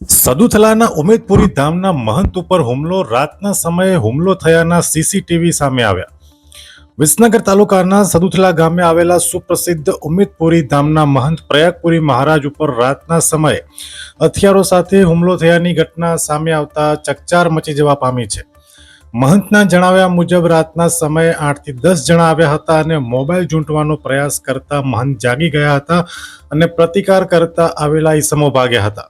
સદુથલાના ઉમેદપુરી ધામના મહંત ઉપર હુમલો, રાતના સમયે હુમલો થયાના સીસીટીવી સામે આવ્યા. વિસનગર તાલુકાના સદુથલા ગામે આવેલા સુપ્રસિદ્ધ ઉમેદપુરી ધામના મહંત પ્રયાગપુરી મહારાજ ઉપર રાતના સમયે હથિયારો સાથે હુમલો થયાની ઘટના સામે આવતા ચકચાર મચી જવા પામી છે. મહંતના જણાવ્યા મુજબ રાતના સમયે આઠથી દસ જણા આવ્યા હતા અને મોબાઈલ ઝૂંટવાનો પ્રયાસ કરતા મહંત જાગી ગયા હતા અને પ્રતિકાર કરતા આવેલા ઈસમો ભાગ્યા હતા.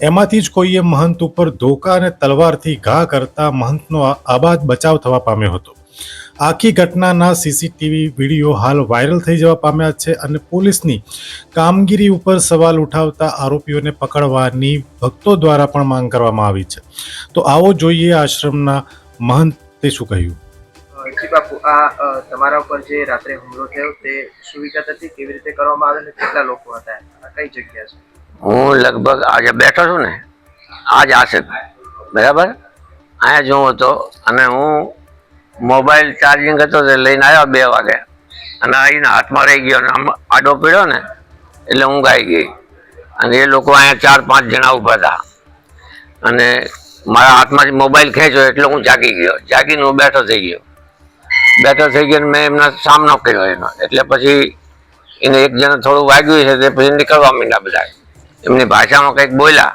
એમાંથી જ કોઈએ મહંત ઉપર ધોકા અને તલવારથી ઘા કરતા મહંતનો આબાદ બચાવ થવા પામ્યો હતો. આખી ઘટનાના સીસીટીવી વીડિયો હાલ વાયરલ થઈ જવા પામ્યા છે અને પોલીસની કામગીરી ઉપર સવાલ ઉઠાવતા આરોપીઓને પકડવાની ભક્તો દ્વારા પણ માંગ કરવામાં આવી છે. તો આવો જોઈએ આશ્રમના મહંતે શું કહ્યું? બાપુ, આ તમારા ઉપર જે રાત્રે હુમલો થયો તે શું વિગત હતી? કેવી રીતે કરવામાં આવે અને કેટલા લોકો હતા? કઈ જગ્યા છે? હું લગભગ આજે બેઠો છું ને, આજ આશે બરાબર? અહીંયા જોઉં હતો અને હું મોબાઈલ ચાર્જિંગ હતો તે લઈને આવ્યો બે વાગે. અને આવીને હાથમાં રહી ગયો અને આમ આડો પીડ્યો ને, એટલે હું ગાઈ ગઈ. અને એ લોકો અહીંયા ચાર પાંચ જણા ઊભા હતા. અને મારા હાથમાંથી મોબાઈલ ખેંચ્યો એટલે હું જાગી ગયો. જાગીને હું બેઠો થઈ ગયો. બેઠો થઈ ગયો મેં એમનો સામનો કર્યો એનો. એટલે પછી એને એક જણ થોડું વાગ્યું છે તે પછી નીકળવા માંડ્યા બધા એમની ભાષામાં કંઈક બોલ્યા,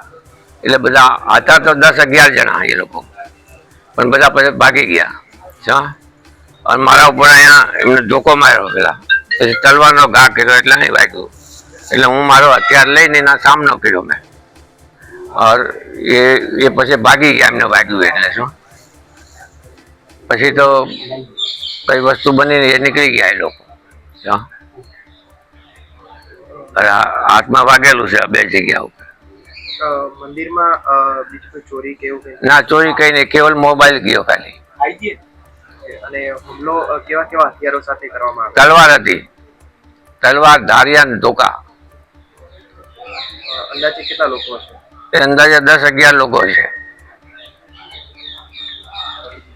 એટલે બધા હતા તો દસ અગિયાર જણા એ લોકો. પણ બધા પછી ભાગી ગયા. હા અને મારા ઉપર અહીંયા એમને ધોકો માર્યો પેલા. પછી તલવારનો ઘા કર્યો એટલે નહીં વાગ્યું. એટલે હું મારો હથિયાર લઈને એના સામનો કર્યો મેં. ઓર એ એ પછી ભાગી ગયા એમને વાગ્યું એટલે શું? પછી તો કઈ વસ્તુ બની એ નીકળી ગયા એ લોકો. હા હાથમાં વાગેલું છે બે જગ્યા ઉપર. મંદિરમાં બીજું ચોરી કે ના ચોરી કઈ નહીં કેવલ મોબાઈલ ગયો ખાલી. અને હુમલો કેવા કેવા હથિયારો સાથે કરવામાં આવે તલવાર હતી. તલવાર ધારિયા ને ધોકા. અંદાજે કેટલા લોકો છે એ અંદાજે દસ અગિયાર લોકો છે